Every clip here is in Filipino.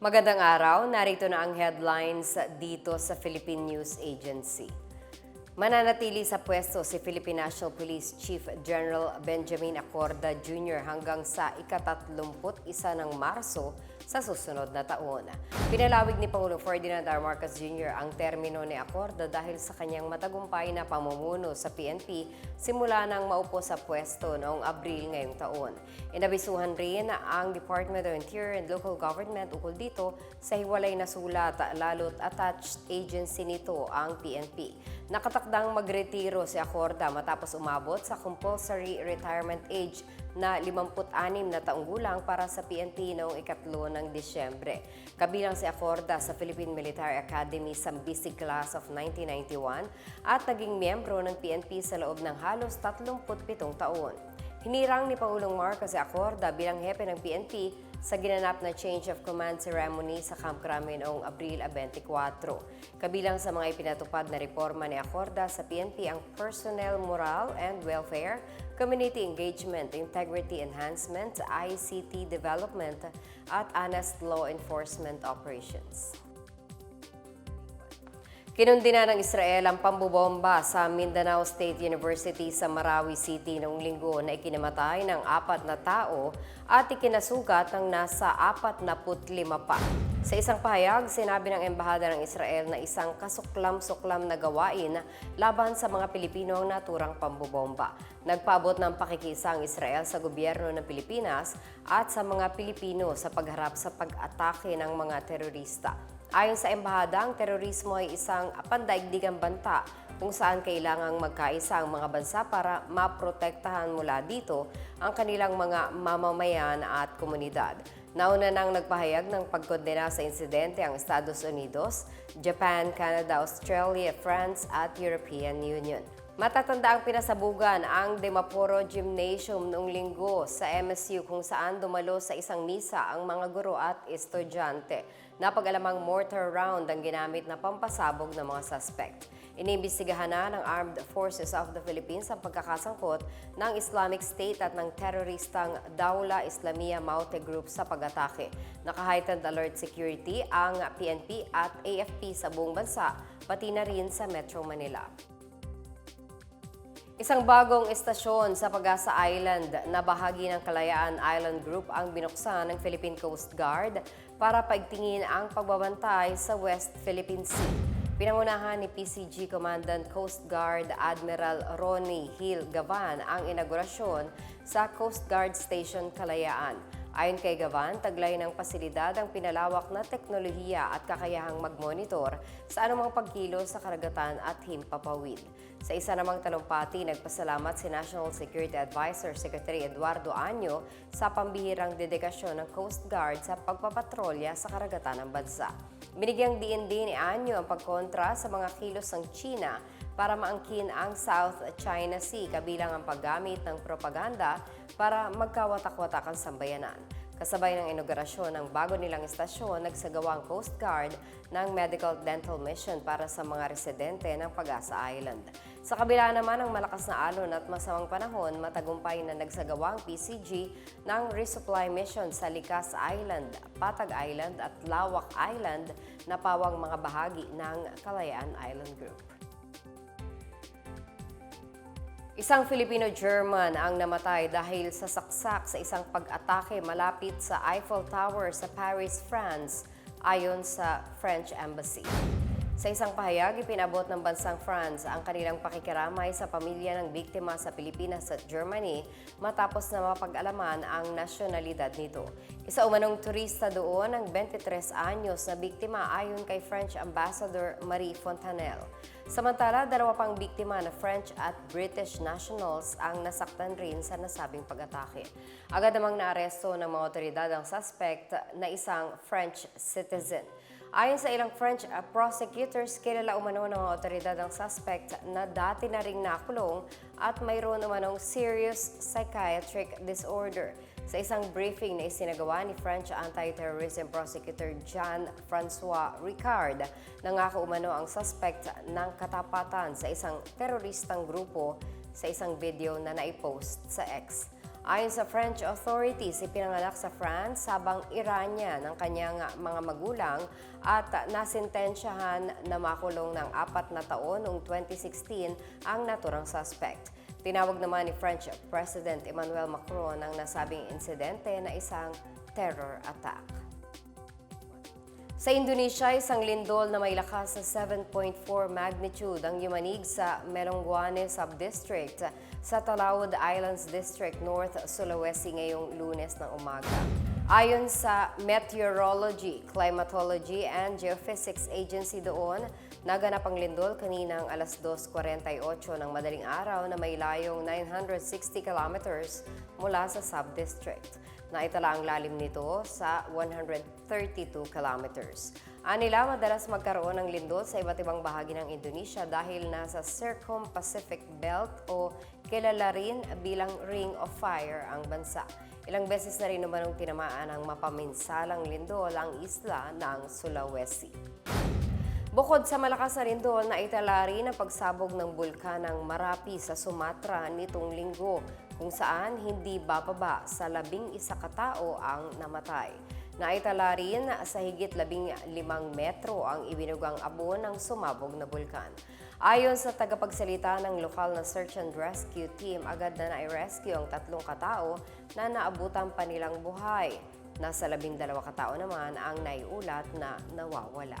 Magandang araw, narito na ang headlines dito sa Philippine News Agency. Mananatili sa pwesto si Philippine National Police Chief General Benjamin Acorda Jr. hanggang sa ikatatlumput isa ng Marso sa susunod na taon. Pinalawig ni Pangulong Ferdinand R. Marcos Jr. ang termino ni Acorda dahil sa kanyang matagumpay na pamumuno sa PNP simula nang maupo sa pwesto noong Abril ngayong taon. Inabisuhan rin ang Department of Interior and Local Government ukol dito sa hiwalay na sulat lalo't attached agency nito ang PNP. Nakatakdang magretiro si Acorda matapos umabot sa compulsory retirement age na 56 na taong gulang para sa PNP noong ikatlo ng Disyembre. Kabilang si Acorda sa Philippine Military Academy Sambisi Class of 1991 at naging miyembro ng PNP sa loob ng halos 37 taon. Hinirang ni Pangulong Marcos si Acorda bilang hepe ng PNP sa ginanap na change of command ceremony sa Camp Crame noong Abril 24. Kabilang sa mga ipinatupad na reforma ni Acorda sa PNP ang personnel moral and welfare, community engagement, integrity enhancement, ICT development, at honest law enforcement operations. Kinundina ng Israel ang pambubomba sa Mindanao State University sa Marawi City noong linggo na ikinamatay ng apat na tao at ikinasugat ng nasa 45 pa. Sa isang pahayag, sinabi ng Embahada ng Israel na isang kasuklam-suklam na gawain laban sa mga Pilipino ang naturang pambubomba. Nagpaabot ng pakikisa ang Israel sa gobyerno ng Pilipinas at sa mga Pilipino sa pagharap sa pag-atake ng mga terorista. Ayon sa embahada, ang terorismo ay isang pandaigdigang banta kung saan kailangang magkaisa ang mga bansa para maprotektahan mula dito ang kanilang mga mamamayan at komunidad. Nauna nang nagpahayag ng pagkondena sa insidente ang Estados Unidos, Japan, Canada, Australia, France at European Union. Matatanda ang pinasabugan ang Demaporo Gymnasium noong linggo sa MSU kung saan dumalo sa isang misa ang mga guro at estudyante. Napag-alamang mortar round ang ginamit na pampasabog ng mga suspect. Iniimbestigahan na ng Armed Forces of the Philippines ang pagkakasangkot ng Islamic State at ng teroristang Daula Islamia Maute Group sa pag-atake. Naka-heightened alert security ang PNP at AFP sa buong bansa, pati na rin sa Metro Manila. Isang bagong estasyon sa Pagasa Island na bahagi ng Kalayaan Island Group ang binuksan ng Philippine Coast Guard para paigtingin ang pagbabantay sa West Philippine Sea. Pinangunahan ni PCG Commandant Coast Guard Admiral Ronnie Hill Gavan ang inaugurasyon sa Coast Guard Station Kalayaan. Ayon kay Gavan, taglay ng pasilidad ang pinalawak na teknolohiya at kakayahang mag-monitor sa anumang pagkilo sa karagatan at himpapawid. Sa isa namang talumpati, nagpasalamat si National Security Advisor Secretary Eduardo Anyo sa pambihirang dedikasyon ng Coast Guard sa pagpapatrolya sa karagatan ng bansa. Binigyang diin din ni Anyo ang pagkontra sa mga kilos ng China para maangkin ang South China Sea kabilang ang paggamit ng propaganda para magkawatak-watak ang sambayanan. Kasabay ng inaugurasyon ng bago nilang istasyon, nagsagawa ang Coast Guard ng medical dental mission para sa mga residente ng Pag-asa Island. Sa kabila naman ng malakas na alon at masamang panahon, matagumpay na nagsagawa ang PCG ng resupply mission sa Likas Island, Patag Island at Lawak Island na pawang mga bahagi ng Kalayaan Island Group. Isang Filipino-German ang namatay dahil sa saksak sa isang pag-atake malapit sa Eiffel Tower sa Paris, France, ayon sa French Embassy. Sa isang pahayag, ipinabot ng bansang France ang kanilang pakikiramay sa pamilya ng biktima sa Pilipinas at Germany matapos na mapag-alaman ang nasyonalidad nito. Isa umanong turista doon ang 23 anyos na biktima ayon kay French Ambassador Marie Fontanelle. Samantala, dalawa pang biktima na French at British nationals ang nasaktan rin sa nasabing pag-atake. Agad namang naaresto ng mga otoridad ang suspect na isang French citizen. Ayon sa ilang French uh, prosecutors, kilala umano ng otoridad ang suspect na dati na ring nakulong at mayroon umanong serious psychiatric disorder. Sa isang briefing na isinagawa ni French anti-terrorism prosecutor Jean-François Ricard, nangako umano ang suspect ng katapatan sa isang teroristang grupo sa isang video na naipost sa X. Ayon sa French authorities, ipinanganak sa France habang Iranian ang kanyang mga magulang at nasintensyahan na makulong ng apat na taon noong 2016 ang naturang suspect. Tinawag naman ni French President Emmanuel Macron ang nasabing insidente na isang terror attack. Sa Indonesia, isang lindol na may lakas sa 7.4 magnitude ang yumanig sa Melonguane Subdistrict sa Talawod Islands District, North Sulawesi ngayong lunes ng umaga. Ayon sa Meteorology, Climatology and Geophysics Agency doon, naganap ang lindol kaninang alas 2.48 ng madaling araw na may layong 960 kilometers mula sa subdistrict. Naitala ang lalim nito sa 132 kilometers. Anila, madalas magkaroon ng lindol sa iba't ibang bahagi ng Indonesia dahil nasa Circum-Pacific Belt o kilala rin bilang Ring of Fire ang bansa. Ilang beses na rin naman ang tinamaan ng mapaminsalang lindol ang isla ng Sulawesi. Bukod sa malakas na lindol, naitala rin ang pagsabog ng bulkan ng Marapi sa Sumatra nitong linggo, kung saan hindi bababa sa labing isa katao ang namatay. Naitala rin sa higit labing limang metro ang ibinugang abo ng sumabog na bulkan. Ayon sa tagapagsalita ng lokal na search and rescue team, agad na na-rescue ang tatlong katao na naabutan pa nilang buhay. Nasa labing dalawa katao naman ang naiulat na nawawala.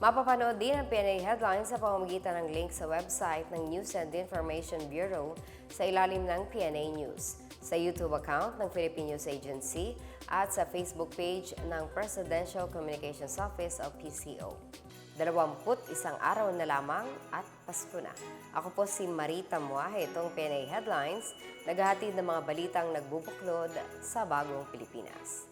Mapapanood din ang PNA Headlines sa pamamagitan ng link sa website ng News and Information Bureau sa ilalim ng PNA News, sa YouTube account ng Philippine News Agency at sa Facebook page ng Presidential Communications Office o PCO. Dalawamput isang araw na lamang at Pasko na. Ako po si Marita Muahe, itong PNA Headlines, naghahatid ng mga balitang nagbubuklod sa bagong Pilipinas.